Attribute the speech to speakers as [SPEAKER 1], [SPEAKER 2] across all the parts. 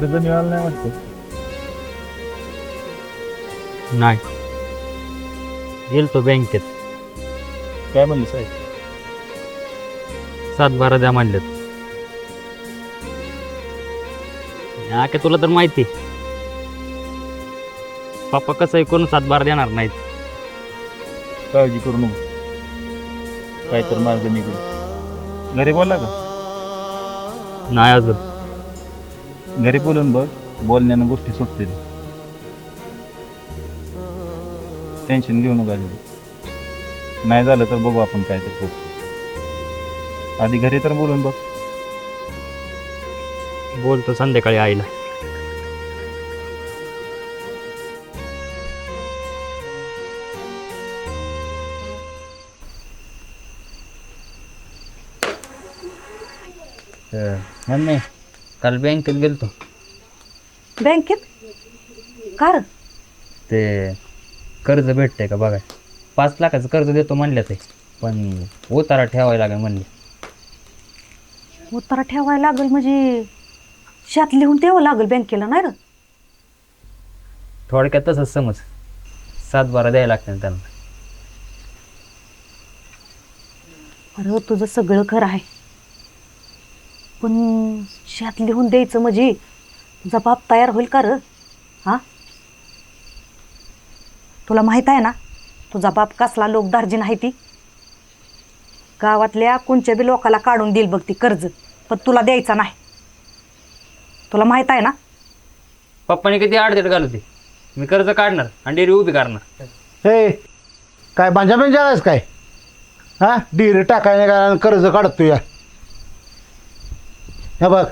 [SPEAKER 1] कर्ज मिळालं नाही वाटतं.
[SPEAKER 2] नाही. गेलतो बँकेत.
[SPEAKER 1] काय म्हणलं साहेब?
[SPEAKER 2] सात बारा द्या म्हणलेत. आके तुला तर माहिती. पप्पा कसं कोण सात बारा देणार नाहीत.
[SPEAKER 1] काळजी करू नको. काय तर मार्ग निघू घरी बोलला का?
[SPEAKER 2] नाही अजून.
[SPEAKER 1] घरी बोलून बघ बोलण्यानं गोष्टी सुटतील. टेन्शन घेऊ नका. नाही झालं तर बघू आपण काय तर करू आधी घरी तर बोलून बघ.
[SPEAKER 2] बोलतो संध्याकाळी आईला. मम्मी. काल बँकेत गेलतो.
[SPEAKER 3] बँकेत? का रे
[SPEAKER 2] ते कर्ज भेटतंय का बघा. पाच लाखाचं कर्ज देतो म्हणलं ते पण उतारा ठेवायला लागेल म्हणले.
[SPEAKER 3] उत्तरा ठेवायला लागेल म्हणजे शात लिहून ठेवावं लागेल बँकेला नाही रे?
[SPEAKER 2] थोडक्यात तसंच समज. सात बारा द्यायला लागतील त्यांना.
[SPEAKER 3] अरे तुझं सगळं खरं आहे. पण शात लिहून द्यायचं म्हणजे तुझा बाप तयार होईल का र? हा? तुला माहीत आहे ना तुझा बाप कसला लोकदार्जी नाही ती? गावातल्या कोणत्या बी लोकाला काढून देईल बघ ती कर्ज पण तुला द्यायचा नाही. तुला माहीत आहे ना?
[SPEAKER 2] पप्पाने किती अडचण घालवते मी कर्ज काढणार आणि डेअरी उभी करणार.
[SPEAKER 4] हे काय बांजाबेन झालास काय? हा? डिरी टाकायने काय कर्ज काढतो या हे बघ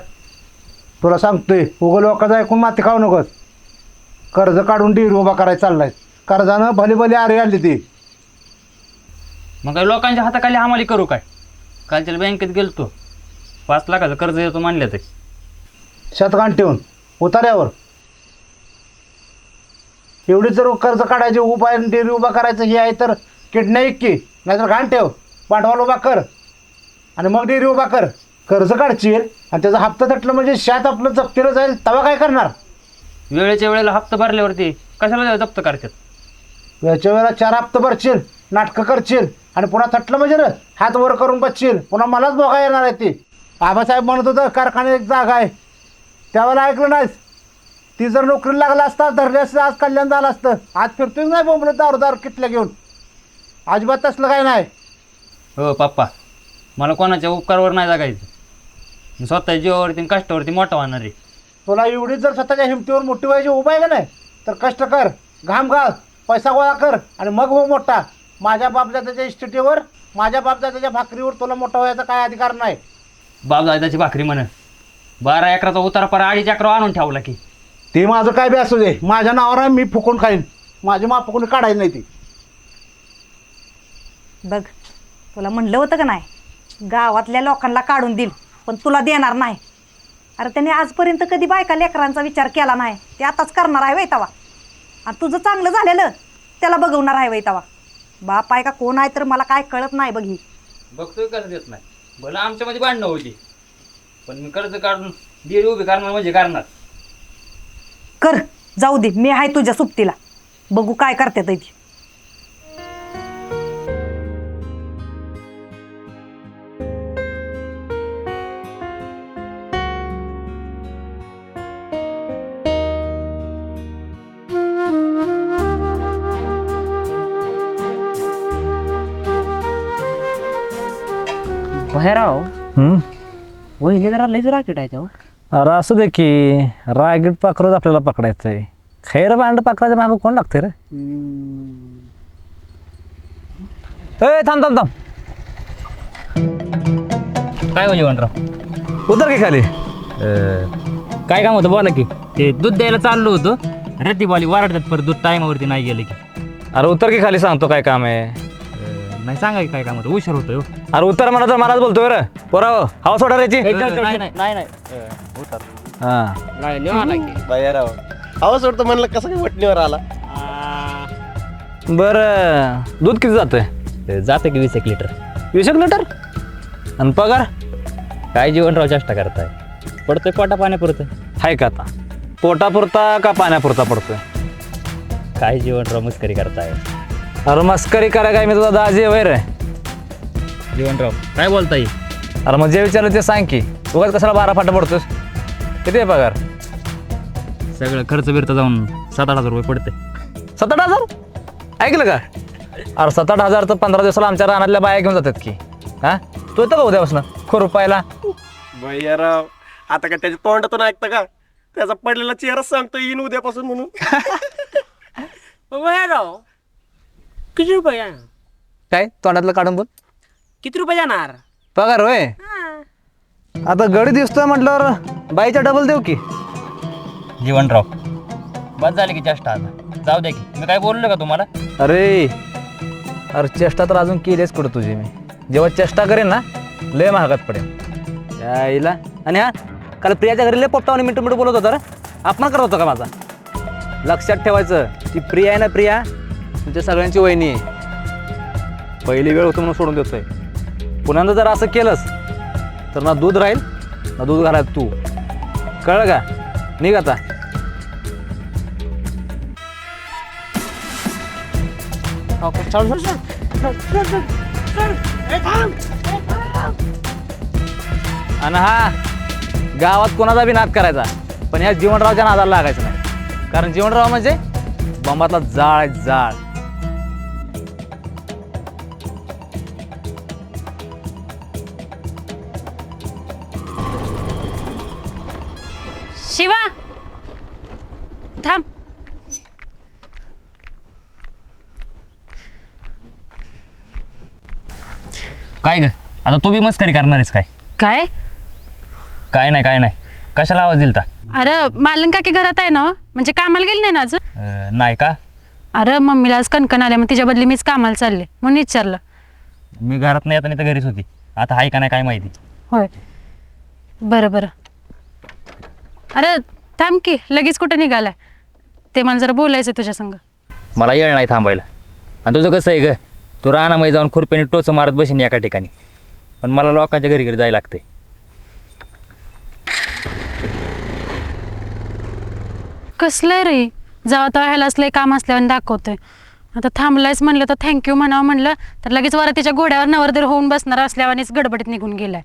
[SPEAKER 4] तुला सांगतोय उगं लोकांचं ऐकून माती खाऊ नकोस. कर्ज काढून डिरी उभा करायला चाललाय कर्जानं भली भली आरे आली ती.
[SPEAKER 2] मग काय लोकांच्या हाताखाली हमाली करू काय? कालच्या बँकेत गेलतो. पाच लाखाचं कर्ज देतो म्हणलं ते.
[SPEAKER 4] शतकान ठेवून उतार्यावर. एवढी जर कर्ज काढायची उभा डेअरी उभा करायचं हे आहे तर किडण्या इक्की नाहीतर घाण ठेव. भांडवल उभा कर. आणि मग डेअरी उभा कर. कर्ज काढशील आणि त्याचा हप्ता तटलं म्हणजे शात आपलं जप्तीला जाईल तेव्हा काय करणार?
[SPEAKER 2] वेळेच्या वेळेला हप्ता भरल्यावरती कशाला जप्त करतात?
[SPEAKER 4] याच्या वेळेला चार हप्ते भरशील नाटकं करशील आणि पुन्हा थटलं म्हणजे ना हात वर करून बसशील. पुन्हा मलाच बघा येणार आहे ती. आबासाहेब म्हणत होतं कारखान्यात एक जागा आहे. त्यावेळेला ऐकलं नाहीस? ती जर नोकरीला लागला असता धरली असतं आज कल्याण झालं असतं. आज फिरतोय नाही बोंबलं दारू दारू किटल्या घेऊन? अजिबात तसलं काय नाही.
[SPEAKER 2] हो पप्पा. मला कोणाच्या उपकारावर नाही जगायचं. मी स्वतः जीवावरती आणि कष्टावरती मोठा होणार आहे.
[SPEAKER 4] तुला एवढी जर स्वतःच्या हिमतीवर मोठी व्हायची उभा आहे का नाही तर कष्ट कर घाम घाल पैसा गोळा कर आणि मग हो मोठा. माझ्या बापजात्याच्या इस्टेटीवर माझ्या बापजात्याच्या भाकरीवर तुला मोठा व्हायचा काय अधिकार नाही.
[SPEAKER 2] बाप दादाची भाकरी म्हण. बारा एकराचा उतारा पर अडीच अकरा आणून ठेवला की.
[SPEAKER 4] ते माझं काय बी असू दे माझ्या नावावर आहे, मी फुकून खाईन. माझी माप फुकून काढायची नाही ती.
[SPEAKER 3] बघ तुला म्हणलं होतं का नाही गावातल्या लोकांना काढून देईल. पण तुला देणार नाही. अरे त्याने आजपर्यंत कधी बायका लेकरांचा विचार केला नाही. ते आताच करणार आहे वैतावा आणि तुझं चांगलं झालेलं त्याला बघवणार आहे वैतावा बाप आहे का कोण आहे तर मला काय कळत नाही बघ ही.
[SPEAKER 2] बघतोय कर्ज देत नाही. भलं आमच्यामध्ये भांडणं होती. पण मी कर्ज काढून डेअरी उभी करणार म्हणजे करणार.
[SPEAKER 3] कर जाऊ दे मी आहे तुझ्या सुट्टीला बघू काय करते ती.
[SPEAKER 5] वहिले जरा लईच राकेट आहे
[SPEAKER 6] अरे असं दे की रायगड पाखरच आपल्याला पकडायचंय. खैर बांड पाखराच्या मागं कोण लागते रे? ए थांब थांब थांब.
[SPEAKER 2] काय हो जेवणराव
[SPEAKER 6] उतर की खाली.
[SPEAKER 2] काय काम होतं? बोला की. ते दूध द्यायला चाललो होतो. रतीबाली वारडतात परत दूध टायमावरती नाही गेले की.
[SPEAKER 6] अरे उतर की खाली सांगतो काय काम आहे.
[SPEAKER 2] नाही सांगा की काय काम होतं उशीर होतोय हो.
[SPEAKER 6] अरे उतर म्हणा तर मलाच बोलतोय रे पोराव हवा सोडा रे याची.
[SPEAKER 2] नाही नाही
[SPEAKER 5] नाही नाही.
[SPEAKER 6] हा.
[SPEAKER 5] नाही निवांत आहे
[SPEAKER 7] सोडतो म्हणलं कसं काय वटणीवर आला?
[SPEAKER 6] बरं दूध किती जातंय?
[SPEAKER 2] ते जातं की वीस एक लिटर.
[SPEAKER 6] वीस एक लिटर? आणि पगार?
[SPEAKER 2] काय जीवनराव चेष्टा करताय? पडतोय पोटा पाण्यापुरतं.
[SPEAKER 6] हाय का आता? पोटापुरता का पाण्यापुरता पडतोय?
[SPEAKER 2] काय जीवनराव मस्करी करताय?
[SPEAKER 6] अरे मस्करी करा काय मी तुझा दाजी वैर
[SPEAKER 2] जीवनराव काय बोलताय?
[SPEAKER 6] अरे मग जे विचारलं ते सांग की. उगाच कशाला बारा फाटा पडतोस? किती आहे पगार?
[SPEAKER 2] सगळं खर्च बिर्त जाऊन सात आठ हजार रुपये पडते.
[SPEAKER 6] सात आठ हजार? ऐकलं का? अरे सात आठ हजार तर पंधरा दिवसाला आमच्या रानातल्या बाया घेऊन जातात की. हा? तू येतो का उद्यापासून? खो रुपयाला?
[SPEAKER 7] भैयाराव आता का त्याच्या तोंडातून ऐकतं का? त्याचा पडलेला चेहरा सांगतो येईन उद्यापासून म्हणून.
[SPEAKER 5] राव किती रुपये जाणार?
[SPEAKER 6] काय? तोंडातलं काढून बोल.
[SPEAKER 5] किती रुपये जाणार?
[SPEAKER 6] पगार होय. आता गडी दिसतोय म्हटल्यावर बाईच्या डबल देऊ की.
[SPEAKER 2] जीवनराव बस झाली की चेष्टा आता. जाऊ दे की. मी काय बोललो का तुम्हाला?
[SPEAKER 6] अरे अरे चेष्टा तर अजून केलीच कुठं तुझी मी. जेव्हा चेष्टा करेन ना लय महागात पडेल. यायला आणि हा काल प्रियाच्या घरी लय पोपटावने मिठू मिठू बोलत होता रे. अपमान करत होता का माझा? लक्षात ठेवायचं ती प्रिया आहे ना प्रिया? तुमच्या सगळ्यांची वहिनी आहे. पहिली वेळ होती म्हणून सोडून देतोय. पुन्हा जर असं केलंस तर ना दूध राहील ना दूध घालायत तू. कळलं का? निघ आता.
[SPEAKER 5] चल चल चल.
[SPEAKER 6] आणि हा गावात कोणाचा बी नाद करायचा पण ह्या जीवनरावच्या नादाला लागायचं नाही. कारण जीवनराव म्हणजे बंबातला जाळ जाळ.
[SPEAKER 8] शिवा. थांब.
[SPEAKER 2] काय ग? आता तू बी मस्करी करणार आहेस काय?
[SPEAKER 8] काय?
[SPEAKER 2] काय नाही काय नाही. कशाला आवाज दिलता?
[SPEAKER 8] अरे मालन काकी घरात आहे ना हो? म्हणजे कामाला गेली नाही ना अजून?
[SPEAKER 2] अं, नाही का?
[SPEAKER 8] अरे मम्मीला आज कणकण आल्या मग तिच्या बदली मीच कामाला चालले म्हणून विचारलं.
[SPEAKER 2] मी घरात नाही आता नाही तर घरीच होती. आता आहे का नाही काय माहिती?
[SPEAKER 8] होय. बरं बरं. अरे थांब की लगेच कुठं निघालाय? ते मला जरा बोलायचं तुझ्या संग.
[SPEAKER 2] मला येळ नाही थांबायला. आणि तुझं कसं आहे ग? तू रानामध्ये जाऊन खुरप्याने टोचं मारत बसेन एका ठिकाणी. पण मला लोकांच्या घरी घरी जायला लागते
[SPEAKER 8] कसलंय रे? जेव्हा तेव्हा ह्याला असलं काम असल्यावर दाखवतोय. आता थांबलायच म्हणलं तर थँक्यू म्हणावं म्हणलं तर लगेच वरातीच्या घोड्यावर नवरदेव होऊन बसणार असल्यावानेच गडबडीत निघून गेलाय.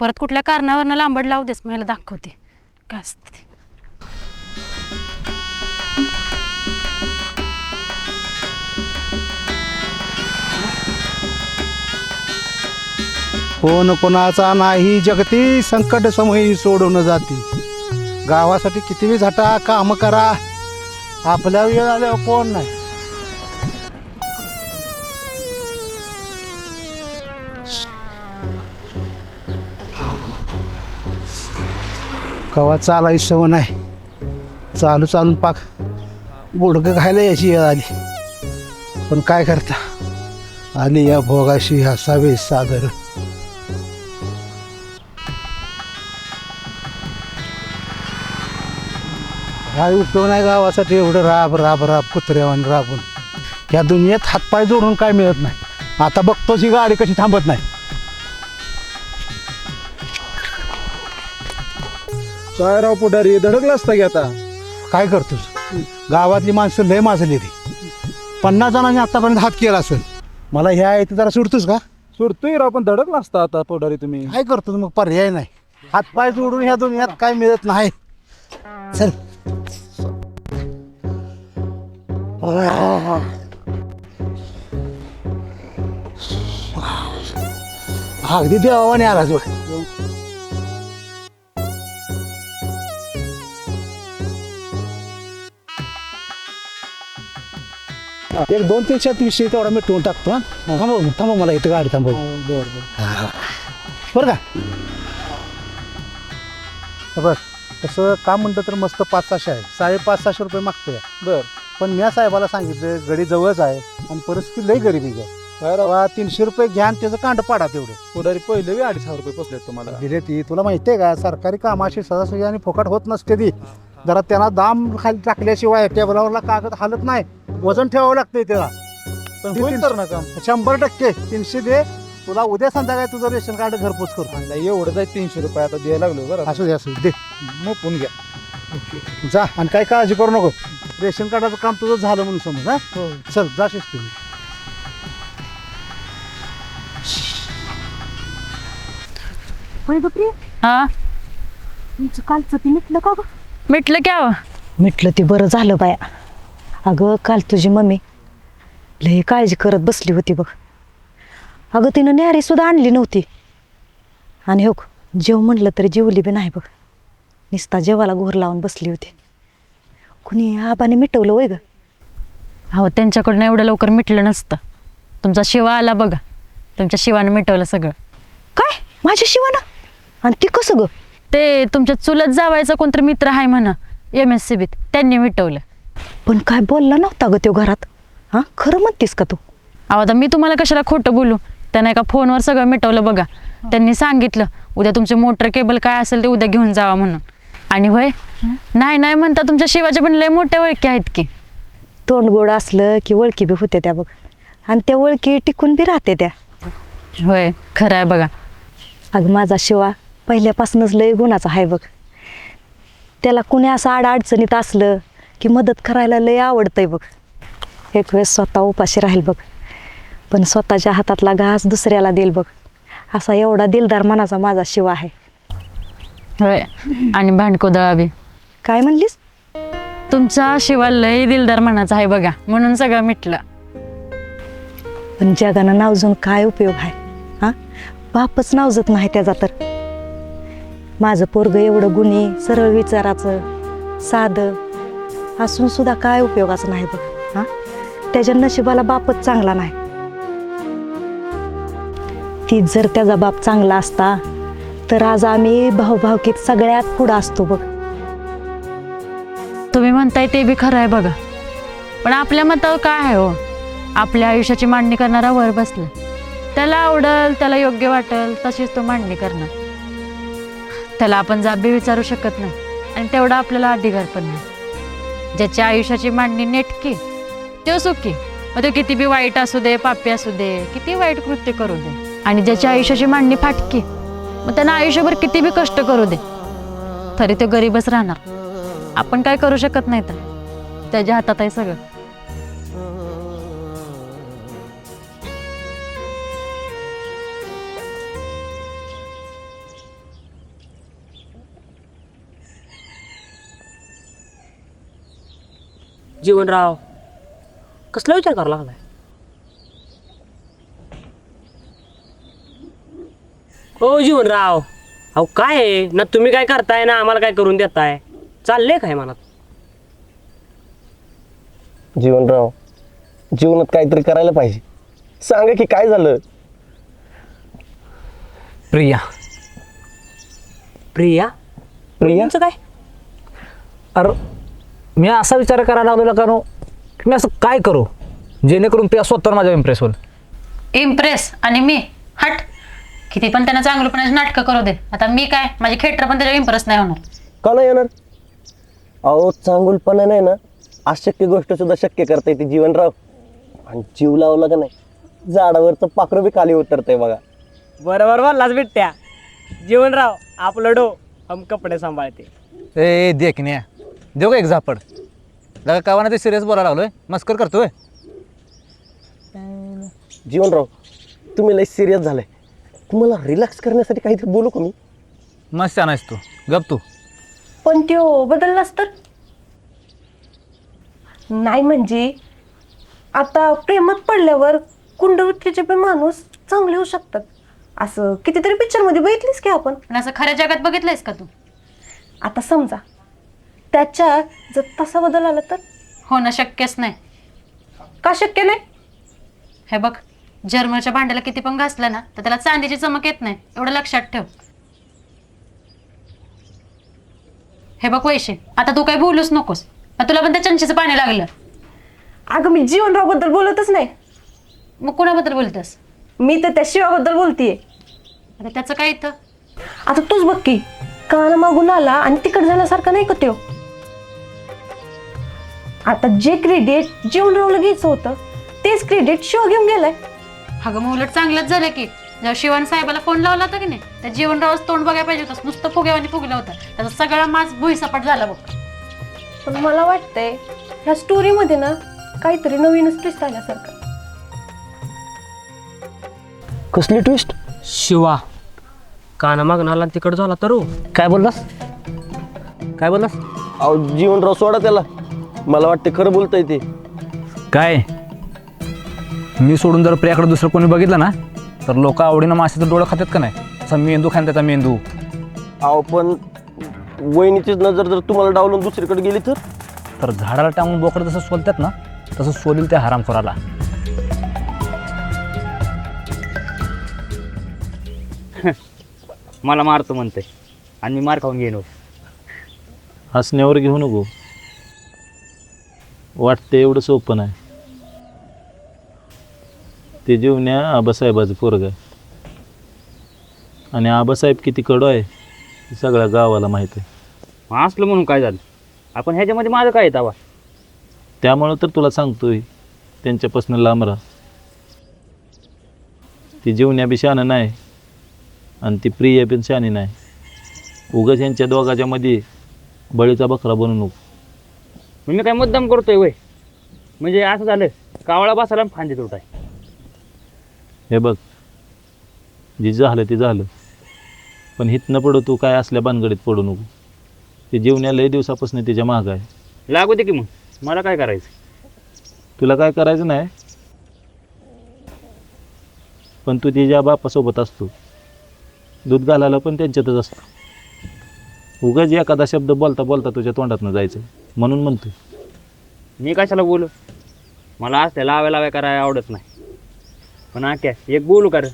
[SPEAKER 8] परत कुठल्या कारणावरनं लांबड लावू देस मला दाखवते. काय असतं ते.
[SPEAKER 4] हो कोण कोणाचा नाही जगती संकट समयी सोडून जाती. गावासाठी किती बी झटा काम करा आपल्या वेळ आल्यावर कोण नाही? कवा चालायची सवय नाही. चालू चालून पाक. गुडकं खायला याची वेळ आली. पण काय करता? आली या भोगाशी हसावे सादर. काय उपयोग नाही गावासाठी एवढं राब राब राब कुत्र्यावान राबून या दुनियेत हातपाय जोडून काय मिळत नाही. आता बघतोच ही गाडी कशी थांबत नाही.
[SPEAKER 1] काय राव पुढारी धडकला असता की आता?
[SPEAKER 4] काय करतोस? गावातली माणसं लय माजली ती. पन्नास जणांनी आतापर्यंत हात केला असेल. मला ह्या आहे जरा सुटतोस का?
[SPEAKER 1] सुरतोय राव पण धडकला असता आता पुढारी तुम्ही.
[SPEAKER 4] काय करतोस मग? पर्याय नाही. हातपाय जोडून ह्या दुनियात काय मिळत नाही. चल. अगदी देवाने आला जो एक दोन तीनशे विषय तेवढा मी टोन टाकतो हा. थांबव थांबव मला इथं गाडी थांबव. बरं बरं. का? बरं तसं काम म्हणतं तर मस्त पाच सहाशे आहे. साडे पाच सहाशे रुपये मागतोय.
[SPEAKER 1] बर.
[SPEAKER 4] पण मी साहेबाला सांगितलं गडी जवळच आहे आणि परिस्थिती लई गरिबी आहे.
[SPEAKER 1] काय राव?
[SPEAKER 4] तेव्हा तीनशे रुपये घ्या आणि त्याचं कांड पाडा तेवढे.
[SPEAKER 1] पुढारी पहिले बी अडीच हजार रुपये पोचलेत तुम्हाला.
[SPEAKER 4] दिले ती. तुला माहिती आहे का सरकारी कामाशी सहजासहजी आणि फुकट होत नसते ती. जरा त्यांना दाम खाली टाकल्याशिवाय टेबलावरला कागद हालत नाही. वजन ठेवावं लागतंय त्याला.
[SPEAKER 1] पण
[SPEAKER 4] ती
[SPEAKER 1] होईल
[SPEAKER 4] तीनशे-
[SPEAKER 1] तर ना काम?
[SPEAKER 4] शंभर टक्के तीनशे दे. तुला उद्या संध्याकाळी तुझं रेशन कार्ड घरपोच करतो.
[SPEAKER 6] एवढंच आहे तीनशे रुपये आता द्यायला लागलो बरं.
[SPEAKER 4] असू दे असू दे.
[SPEAKER 6] मग फोन घ्या.
[SPEAKER 4] जा. आणि काही काळजी करू नको. रेशन कार्डाचं काम तुझं झालं म्हणून समज हा? चल जा शिस्ती.
[SPEAKER 3] होय ग प्रिया
[SPEAKER 8] हा?
[SPEAKER 3] तुमचं कालचं ती मिटलं का ग?
[SPEAKER 8] मिटलं की अहो
[SPEAKER 3] मिटलं ते बरं झालं बाया. अगं काल तुझी मम्मी लय काळजी करत बसली होती बघ. अगं तिनं न्यारी सुद्धा आणली नव्हती. आणि हो जेव म्हणलं तरी जेवली बी नाही बघ. निस्ता जेवाला घोर लावून बसली होती. कुणी आबाने मिटवलं वय ग?
[SPEAKER 8] अहो त्यांच्याकडनं एवढं लवकर मिटलं नसतं. तुमचा शिवा आला बघा. तुमच्या शिवानं मिटवलं सगळं.
[SPEAKER 3] काय? माझ्या शिवाना? आणि ती कसं ग?
[SPEAKER 8] ते तुमच्या चुलत जावायचा कोणतरी मित्र आहे म्हणा एम एस सी बीत त्यांनी मिटवलं.
[SPEAKER 3] पण काय बोलला नव्हता ग तो घरात? हां? खरं म्हणतीस का तू?
[SPEAKER 8] अहो आता मी तुम्हाला कशाला खोटं बोलू? त्यानं एका फोनवर सगळं मिटवलं बघा. त्यांनी सांगितलं उद्या तुमचे मोटर केबल काय असेल ते उद्या घेऊन जावा म्हणून. आणि होय नाही नाही म्हणता तुमच्या शिवाच्या पण लय मोठ्या ओळखी आहेत की.
[SPEAKER 3] तोंड गोड असलं की ओळखी बी होते त्या बघ. आणि त्या ओळखी टिकून बी राहते त्या.
[SPEAKER 8] होय खरं आहे बघा.
[SPEAKER 3] अगं माझा शिवा पहिल्यापासूनच लय गुणाचा आहे बघ. त्याला कुणी असं अडचणीत असलं की मदत करायला लय आवडतंय बघ. एक वेळेस स्वतः उपाशी राहील बघ. पण स्वतःच्या हातातला घास दुसऱ्याला देईल बघ. असा एवढा दिलदार मनाचा माझा शिवा आहे.
[SPEAKER 8] होय. आणि भांडकोदळा बी.
[SPEAKER 3] काय म्हणलीस?
[SPEAKER 8] तुमचा शिवा लय दिलदार मनाचा आहे बघा. म्हणून सगळं मिटलं.
[SPEAKER 3] पण जगानं नावजून काय उपयोग आहे? हां? बापच नावजत नाही त्याचा तर. माझं पोरग एवढं गुणी सरळ विचाराचं साधं असून सुद्धा काय उपयोगाचं नाही बघ हां? त्याच्या नशिबाला बापच चांगला नाही. ती जर त्याचा बाप चांगला असता तर आज आम्ही भाऊभावकीत सगळ्यात पुढं असतो बघ.
[SPEAKER 8] तुम्ही म्हणताय ते बी खरं आहे बघा. पण आपल्या मतावर काय आहे हो? आपल्या आयुष्याची मांडणी करणारा वर बसला. त्याला आवडल त्याला योग्य वाटेल तशीच तो मांडणी करणार. त्याला आपण जाबी विचारू शकत नाही. आणि तेवढा आपल्याला अधिकार पण नाही. ज्याच्या आयुष्याची मांडणी नेटकी तो सुखी. मग तो किती बी वाईट असू दे पापी असू दे किती वाईट कृत्य करू दे. आणि ज्याच्या आयुष्याची मांडणी फाटकी मग त्यांना आयुष्यभर किती बी कष्ट करू दे. तरी तो गरीबच राहणार. आपण काय करू शकत नाही तर? त्याच्या हातात आहे सगळं.
[SPEAKER 5] जीवनराव कसला विचार करावा लागलाय? हो जीवनराव. अहो काय आहे? ना तुम्ही काय करताय ना आम्हाला काय करून देताय? चाललंय काय मनात?
[SPEAKER 7] जीवनराव जीवनात काहीतरी करायला पाहिजे. सांगा की काय झालं?
[SPEAKER 6] प्रिया.
[SPEAKER 5] प्रिया?
[SPEAKER 7] प्रिया?
[SPEAKER 5] तुमचं काय?
[SPEAKER 6] अरे मी असा विचार करायला लागलेला कारण की मी असं काय करू? जेणेकरून प्रिया स्वतः माझ्या इम्प्रेस होईल.
[SPEAKER 8] इम्प्रेस आणि मी? हट. किती पण त्यांना चांगलंपणाची नाटकं करू दे. आता मी काय? माझी खेटर पण त्याच्या इम्प्रेस नाही होणार.
[SPEAKER 7] का नाही येणार? अहो चांगुलपणा नाही ना? अशक्य गोष्ट सुद्धा शक्य करता येते जीवनराव. आणि जीव लावला का नाही? झाडावरचं पाखरं बी खाली उतरतंय बघा.
[SPEAKER 5] बरोबर बोललाच भेटत्या जीवनराव आपलं डो हम कपडे सांभाळते.
[SPEAKER 6] ए देख न्या. देऊ का एक झापड? लगा कावाना ते सिरियस बोलायला लागलोय. मस्कर करतोय.
[SPEAKER 7] जीवनराव तुम्ही लय सिरियस झालाय. तुम्हाला रिलॅक्स करण्यासाठी काहीतरी बोलू का मी?
[SPEAKER 6] मस्त छान आहेस तू. गप तू.
[SPEAKER 9] पण त्यो बदललास तर? नाही म्हणजे आता प्रेमात पडल्यावर कुंडवृत्तीचे पण माणूस चांगले होऊ शकतात. असं कितीतरी पिक्चरमध्ये बघितलीस की आपण?
[SPEAKER 8] पण असं खऱ्या जगात बघितलंयस का तू?
[SPEAKER 9] आता समजा त्याच्या जर तसा बदल आला तर?
[SPEAKER 8] होणं शक्यच नाही.
[SPEAKER 9] का शक्य नाही?
[SPEAKER 8] हे बघ जर्मनच्या भांड्याला किती पण घासलं ना तर त्याला चांदीची चमक येत नाही. एवढं लक्षात ठेव. हे बघ वैशे आता तू काही बोलूच नकोस. आता तुला पण त्या चंचीचं पाणी लागलं.
[SPEAKER 9] अगं मी जीवनरावबद्दल बोलतच नाही.
[SPEAKER 8] मग कोणाबद्दल बोलतेस?
[SPEAKER 9] मी तर त्या शिवाबद्दल बोलतीये.
[SPEAKER 8] आता त्याचं काय इथं?
[SPEAKER 9] आता तूच बघ की काना मागून आला आणि तिकड जाण्यासारखं नाही का त्यो आता जे क्रेडिट जीवनरावला घ्यायचं होतं तेच क्रेडिट शिव घेऊन गेलाय.
[SPEAKER 8] अगं मग उलट चांगलंच झालं की. जेव्हा शिवण साहेबाला फोन लावला होता की नाही त्या जीवनरावच तोंड बघायला पाहिजे होतं. नुसतं फुग्यावानी फुगलं होतं. त्याचा सगळा मास भुईसपाट झाला बघ.
[SPEAKER 9] पण मला वाटतंय ह्या स्टोरीमध्ये ना काहीतरी नवीनच ट्विस्ट आल्यासारखं.
[SPEAKER 7] कसली ट्विस्ट
[SPEAKER 5] शिवा. काना मागून आला तिकडं झाला तर हो.
[SPEAKER 6] काय बोललास? काय बोललास?
[SPEAKER 7] अहो जीवनराव सोडा त्याला. मला वाटते खरं बोलतंय ते.
[SPEAKER 6] काय? मी सोडून जर प्रियाकडे दुसरं कोणी बघितलं ना तर लोक आवडीनं माशाचं डोळं खातात का नाही? असा मेंदू खान त्याचा मेंदू.
[SPEAKER 7] अहो पण वहिनीचीच नजर जर तुम्हाला डावलून दुसरीकडे गेली तर?
[SPEAKER 6] तर झाडाला टांगून बोकडं जसं सोलतात ना तसं सोलील त्या हरामखोराला.
[SPEAKER 2] मला मारतो म्हणतोय. आणि मी मार खाऊन घेईन
[SPEAKER 1] हसण्यावर घेऊ नको. वाटते एवढं सोपं नाही. ते जीवन्या आबासाहेबाचं पोरग आहे. आणि आबासाहेब किती कडू आहे हे सगळ्या गावाला माहीत आहे.
[SPEAKER 2] मग असलं म्हणून काय झालं? आपण ह्याच्यामध्ये माझं काय येतावा
[SPEAKER 1] त्यामुळं तर तुला सांगतोय त्यांच्यापासून लांब राहा. ती जीवन्या बी शहाणं नाही आणि ती प्रिया पण शहाणी नाही. उगाच यांच्या दोघाच्या मध्ये बळीचा बकरा बनू नको.
[SPEAKER 2] मी काय मुद्दाम करतोय वय. म्हणजे असं झालं कावळा बसायला आणि फांदी तुटाय
[SPEAKER 1] हे बघ जे झालं ते झालं. पण हितनं पडू तू काय असल्या भानगडीत पडू नको. ते जीवन्या लय दिवसापासून तिच्या मागं आहे.
[SPEAKER 2] लागू दे की मग. मला काय करायचं?
[SPEAKER 1] तुला काय करायचं नाही? पण तू तिच्या बापासोबत असतो दूध घालायला पण त्यांच्यातच असतो. उगाच एखादा शब्द बोलता बोलता तुझ्या तोंडातनं जायचं. म्हणून म्हणतो
[SPEAKER 2] मी कशाला बोलू? मला असल्या लाव्या लाव्या करायला आवडत नाही. पण आक्या एक बोलू का रे?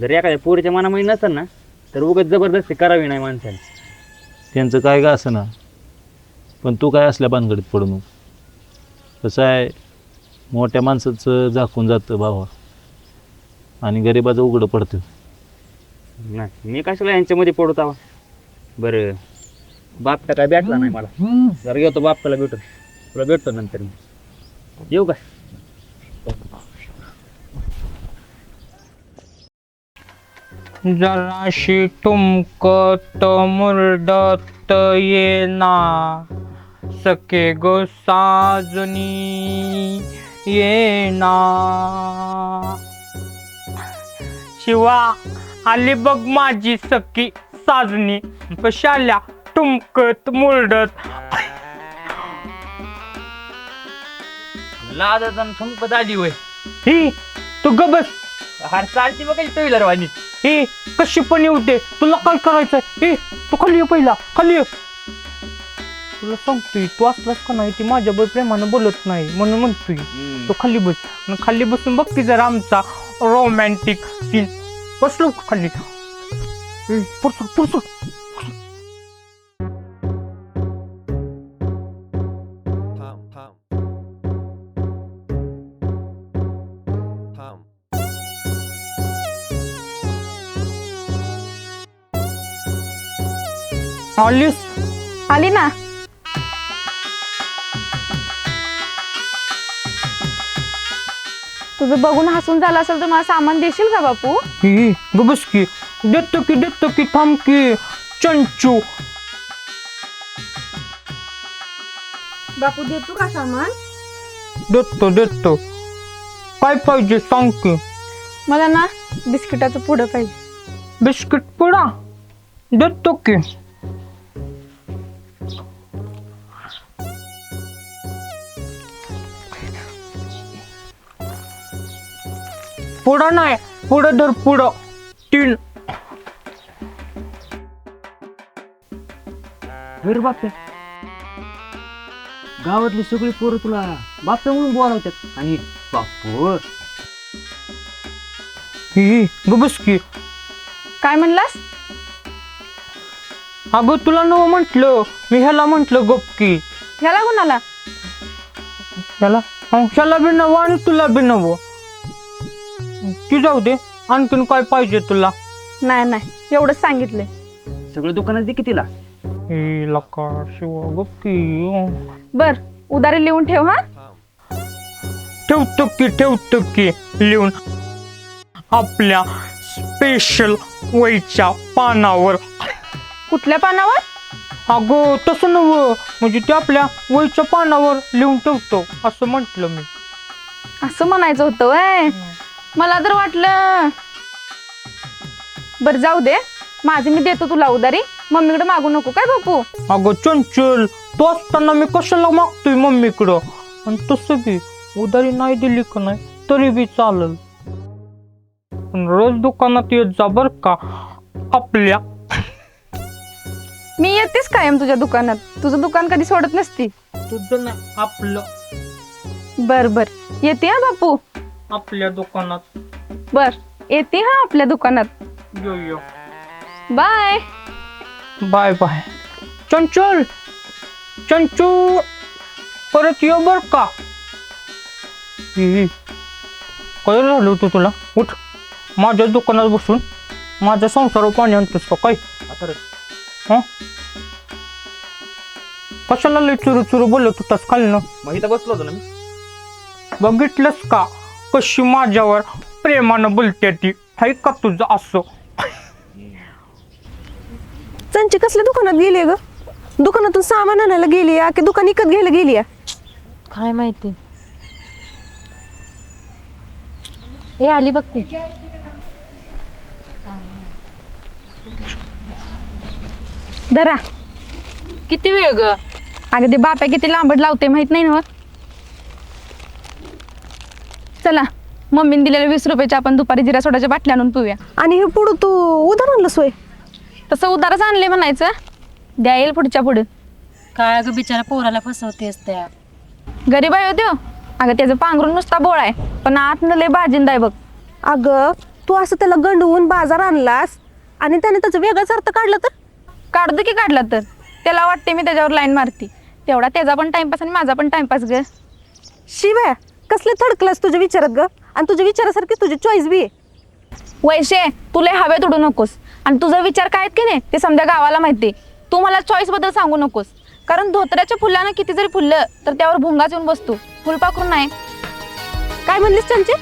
[SPEAKER 2] जर एखाद्या पोरीच्या मनामध्ये नसेल ना तर उगाच जबरदस्ती करावी नाही माणसाने.
[SPEAKER 1] त्यांचं काय का असं ना? पण तू काय असल्या भानगडीत पडू नको. कसं आहे मोठ्या माणसाचं झाकून जातं भावा. आणि गरिबाचं उघडं पडतं.
[SPEAKER 2] नाही मी कशाला यांच्यामध्ये पडतो बरं. बापटा काय भेटला नाही मला? जर येतो बापटाला भेटून. तुला भेटतो नंतर मी. येऊ का?
[SPEAKER 10] जराशी तुमकत मुरडत येना. सके गो साजनी येना. शिवा आली बघ माझी सखी साजनी. पशाल्या तुमकत मुरडत.
[SPEAKER 2] लाजत आणि
[SPEAKER 10] ही तू ग बस.
[SPEAKER 2] हार चालती बघ टू
[SPEAKER 10] हे कशी पण येऊ दे. तुला काय करायचंय? हे तू खाली ये पहिला. खाली ये. तुला सांगतोय तू असलास का नाही ती माझ्याबरोबर प्रेमानं बोलत नाही म्हणून म्हणतोय. तो खाली बस. आणि खाली बसून बघ की जरा आमचा रोमॅन्टिक सीन बसलो खाली. ए, पुढचं आलीस
[SPEAKER 3] आली ना तुझं बघून हसून झालं असेल तर मला सामान देशील का बापू?
[SPEAKER 10] ही ग बस की? देतो की देतो की थांब की. चंचू.
[SPEAKER 3] बापू देतो का सामान?
[SPEAKER 10] देतो देतो. काय पाहिजे सांग की.
[SPEAKER 3] मला ना बिस्किटाचं पुढं पाहिजे.
[SPEAKER 10] बिस्किट पुडा? देतो की. पुढं नाही पुढं धर पुढं. तीन.
[SPEAKER 5] बापरे. गावातली सगळी पोरं तुला बापरे म्हणून बोलावतात आणि बापू
[SPEAKER 10] ही गबस की.
[SPEAKER 3] काय म्हणलास?
[SPEAKER 10] अगं तुला नव म्हटलं. मी ह्याला म्हटलं गपकी
[SPEAKER 3] ह्याला कोणाला?
[SPEAKER 10] ह्याला? ह्याला बी नवं आणि तुला बी नवं. ती जाऊ दे आणखीन काय पाहिजे तुला?
[SPEAKER 3] नाही नाही एवढंच सांगितलंय.
[SPEAKER 2] सगळं दुकानात दे कितीला?
[SPEAKER 10] हे लका शिवा गपकी
[SPEAKER 3] बर उदारी लिहून ठेव हा?
[SPEAKER 10] ठेवतो की ठेवतो की लिहून. आपल्या स्पेशल वयच्या पानावर.
[SPEAKER 11] कुठल्या पानावर?
[SPEAKER 10] अगं तसं नव्ह. म्हणजे ते आपल्या वयच्या पानावर लिहून ठेवतो असं म्हटलं मी.
[SPEAKER 11] असं म्हणायचं होतं वय. मला तर वाटलं. बर जाऊ दे. माझी मी देतो तुला उदारी मम्मीकडे मागू नको काय बापू?
[SPEAKER 10] अगं चंचल तो असताना मी कशाला मागतोय मम्मीकडं? आणि तसं बी उधारी नाही दिली का नाही तरी बी चालल. पण रोज दुकानात येत जा बर का आपल्या.
[SPEAKER 11] मी येतेच कायम तुझ्या दुकानात. तुझं दुकान कधी सोडत नसती.
[SPEAKER 10] तुझं नाही आपलं.
[SPEAKER 11] बर बर. येते हा बापू.
[SPEAKER 10] आपल्या दुकानात.
[SPEAKER 11] बर येते हा आपल्या दुकानात.
[SPEAKER 10] Yo yo
[SPEAKER 11] bye.
[SPEAKER 10] Bye bye. चंचल चंचू परत ये बर का? काय झालं होतं तुला? उठ. माझ्या दुकानात बसून माझ्या संसारावर पाणी आणतोस का? काय? हं? कशाला लय चुरू चुरू बोलत होतास? खालनं
[SPEAKER 2] मग इथं बसलो होतो ना मी.
[SPEAKER 10] बघितलंस का? कशी माझ्यावर प्रेमानं बोलते ती. हाय का तुझं असं?
[SPEAKER 11] चंची कसल्या दुकानात गेली ग? दुकानातून सामान आणायला गेली की दुकान विकत घ्यायला गेली
[SPEAKER 8] काय माहिती? हे आली बघते
[SPEAKER 11] धरा.
[SPEAKER 8] किती वेळ ग?
[SPEAKER 11] अगं ते बाप्या किती लांबड लावते माहीत नाही ना चला. मम्मीने दिलेल्या वीस रुपयाच्या आपण दुपारी जिरा सोडाच्या बाटल्या आणून पिऊया. आणि हे पुढं तू उधार आणलं सोय तसं उधारच आणले म्हणायचं. द्या येईल पुढच्या पुढे.
[SPEAKER 8] काय अगं बिचारा पोराला फसवतेस त्या.
[SPEAKER 11] गरीब आहे होते अगं त्याचं पांघरून नुसता बोळ आहे. पण आतनं लय बाजिंदा आहे बघ. अगं तू असं त्याला गंडवून बाजार आणलास आणि त्याने त्याचं वेगळाच अर्थ काढला तर? काढू दे की काढला तर? त्याला वाटते मी त्याच्यावर लाईन मारते. तेवढा त्याचा पण टाइमपास आणि माझा पण टाइमपास ग. शिवाय. कसले थर्ड क्लास तुझ्या विचारात ग? आणि तुझ्या विचारासारखी तुझी चॉईस बी आहे. वैशे तुला हवे तोडू नकोस. आणि तुझा विचार काय आहेत की नाही ते समजा गावाला माहिती तू मला चॉईसबद्दल सांगू नकोस. कारण धोत्र्याच्या फुलानं किती जरी फुललं तर त्यावर भुंगाच येऊन बसतो. फुलपाखरून नाही. काय म्हणलीस त्यांचे